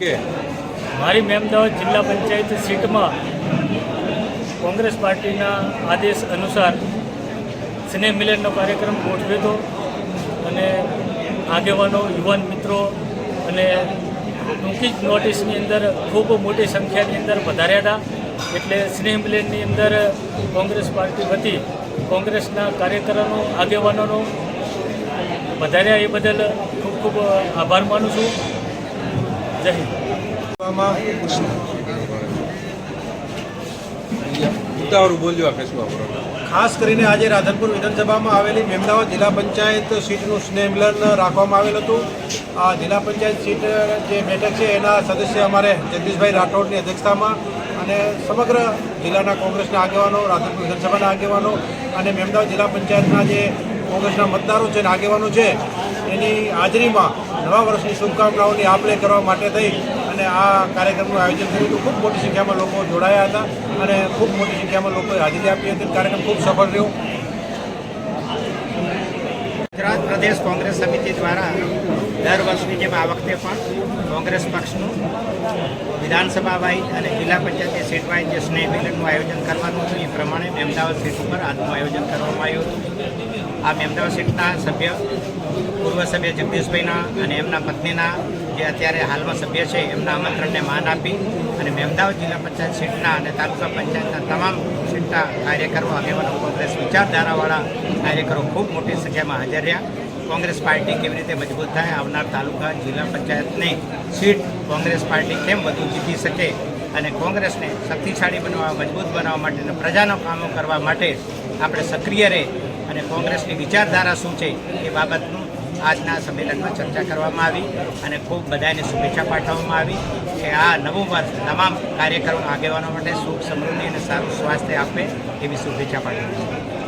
કે? મારી મેમદાવાદ જિલ્લા પંચાયત સીટમાં કોંગ્રેસ પાર્ટીના આદેશ અનુસાર સ્નેહ મિલનનો કાર્યક્રમ ગોઠવ્યો અને આગેવાનો, યુવાન મિત્રો અને ટૂંકી જ નોટિસની અંદર ખૂબ મોટી સંખ્યાની અંદર વધાર્યા હતા. એટલે સ્નેહ મિલનની અંદર કોંગ્રેસ પાર્ટી વતી કોંગ્રેસના કાર્યકરોનો, આગેવાનોનો વધાર્યા એ બદલ ખૂબ ખૂબ આભાર માનું છું. જય હિન્દ. ઉતાવળું બોલ્યો ખાસ કરીને આજે રાધનપુર વિધાનસભામાં આવેલી મેમદાવાદ જિલ્લા પંચાયત સીટનું સ્નેહ રાખવામાં આવેલ હતું. આ જિલ્લા પંચાયત સીટ જે બેઠક છે એના સદસ્ય અમારે જગદીશભાઈ રાઠોડની અધ્યક્ષતામાં અને સમગ્ર જિલ્લાના કોંગ્રેસના આગેવાનો રાધનપુર વિધાનસભાના આગેવાનો અને મેમદાવાદ જિલ્લા પંચાયતના જે કોંગ્રેસના મતદારો છે અને આગેવાનો છે એની હાજરીમાં નવા વર્ષની શુભકામનાઓની આપલે કરવા માટે થઈ અને આ કાર્યક્રમનું આયોજન થયું હતું. ખૂબ મોટી સંખ્યામાં લોકો જોડાયા હતા અને ખૂબ મોટી સંખ્યામાં લોકોએ હાજરી આપી હતી. કાર્યક્રમ ખૂબ સફળ રહ્યો. ગુજરાત પ્રદેશ કોંગ્રેસ સમિતિ દ્વારા દર વર્ષની જેમ આ વખતે પણ કોંગ્રેસ પક્ષનું વિધાનસભા વાઇઝ અને જિલ્લા પંચાયતની સીટ વાઇઝ જે સ્નેહ મિલનનું આયોજન કરવાનું હતું, એ પ્રમાણે અમદાવાદ સીટ ઉપર આજનું આયોજન કરવામાં આવ્યું હતું. આ મેમદાવાદ સીટના સભ્ય પૂર્વ સભ્ય જગદીશભાઈના અને એમના પત્નીના જે અત્યારે હાલમાં સભ્ય છે, એમના આમંત્રણને માન આપી અને મેમદાવાદ જિલ્લા પંચાયત સીટના અને તાલુકા પંચાયતના તમામ સીટના કાર્યકરો, આગેવાનો, કોંગ્રેસ વિચારધારાવાળા કાર્યકરો ખૂબ મોટી સંખ્યામાં હાજર રહ્યા. કોંગ્રેસ પાર્ટી કેવી રીતે મજબૂત થાય, આવનાર તાલુકા, જિલ્લા પંચાયતની સીટ કોંગ્રેસ પાર્ટી કેમ વધુ જીતી શકે અને કોંગ્રેસને શક્તિશાળી બનાવવા મજબૂત બનાવવા માટે અને પ્રજાનો કામો કરવા માટે આપણે સક્રિય રહે અને કોંગ્રેસની વિચારધારા શું છે એ બાબતનું આજના સંમેલનમાં ચર્ચા કરવામાં આવી અને ખૂબ બધાને શુભેચ્છા પાઠવવામાં આવી કે આ નવું વર્ષ તમામ કાર્યકરો આગેવાનો માટે સુખ સમૃદ્ધિ અને સારું સ્વાસ્થ્ય આપે એવી શુભેચ્છા પાઠવી.